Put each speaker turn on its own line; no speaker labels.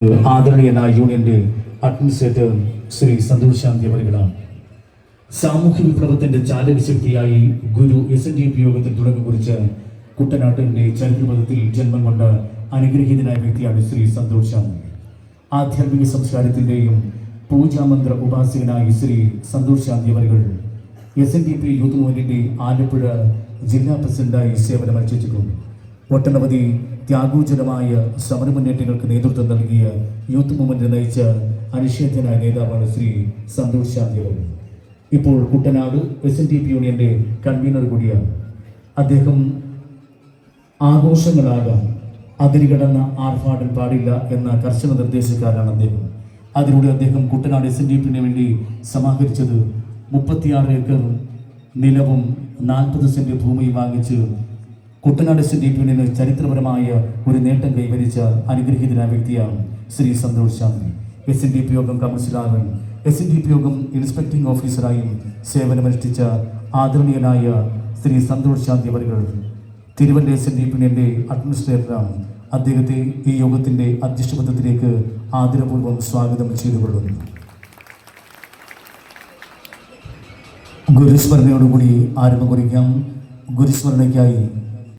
ആദരണീയനായ യൂണിയന്റെ അഡ്മിനിസ്ട്രേറ്റർ ശ്രീ സന്തോഷ് ശാന്തി അവരുകളാണ്. സാമൂഹ്യ വിപ്ലവത്തിന്റെ ചാലകശക്തിയായി ഗുരു എസ് എൻ ഡി പി യോഗത്തിൽ തുടക്കം കുറിച്ച് കുട്ടനാട്ടിന്റെ ചരിത്രപഥത്തിൽ ജന്മം കൊണ്ട് അനുഗ്രഹീതനായ വ്യക്തിയാണ് ശ്രീ സന്തോഷ് ശാന്തി ആധ്യാത്മിക സംസ്കാരത്തിന്റെയും പൂജാമന്ത്ര ഉപാസകനായ ശ്രീ സന്തോഷ് ശാന്തി അവരുകൾ S N D P youth മൂവ്മെന്റിന്റെ Alappuzha ജില്ലാ പ്രസിഡന്റായി സേവനമനുഷ്ഠിച്ചിട്ടുണ്ട്. ഒട്ടനവധി ത്യാഗോചരമായ സമരമുന്നേറ്റങ്ങൾക്ക് നേതൃത്വം നൽകിയ യൂത്ത് മൂവ്മെന്റ് നയിച്ച അനിശ്ചയത്തിനായ നേതാവാണ് ശ്രീ സന്തോഷ് ശാന്തി ഇപ്പോൾ Kuttanad S N D P യൂണിയന്റെ കൺവീനർ കൂടിയാണ്. അദ്ദേഹം ആഘോഷങ്ങളാകാം അതിരുകടന്ന ആർഭാടം പാടില്ല എന്ന കർശന നിർദ്ദേശക്കാരാണ് അദ്ദേഹം. അതിലൂടെ അദ്ദേഹം കുട്ടനാട് എസ് എൻ ഡി പിന് വേണ്ടി സമാഹരിച്ചത് മുപ്പത്തിയാറ് ഏക്കർ നിലവും നാൽപ്പത് സെന്റ് ഭൂമിയും വാങ്ങിച്ച് കുട്ടനാട് സിറ്റി എൻ ചരിത്രപരമായ ഒരു നേട്ടം കൈവരിച്ച അനുഗ്രഹീതനായ വ്യക്തിയാണ് Shri Santhosh Chandri. S N D P Yogam കൗൺസിലറായും S N D P Yogam inspecting ഓഫീസറായും സേവനമനുഷ്ഠിച്ച ആദരണീയനായ ശ്രീ സന്തോഷ് ചാന്ദി അവരുകൾ തിരുവല്ല എസ് എൻ ഡി പിന്നെ അഡ്മിനിസ്ട്രേറ്ററാണ്. അദ്ദേഹത്തെ ഈ യോഗത്തിന്റെ അധ്യക്ഷപദത്തിലേക്ക് ആദരപൂർവം സ്വാഗതം ചെയ്തുകൊള്ളുന്നു. ഗുരുസ്മരണയോടുകൂടി ആരംഭം കുറിക്കാം. ഗുരുസ്മരണയ്ക്കായി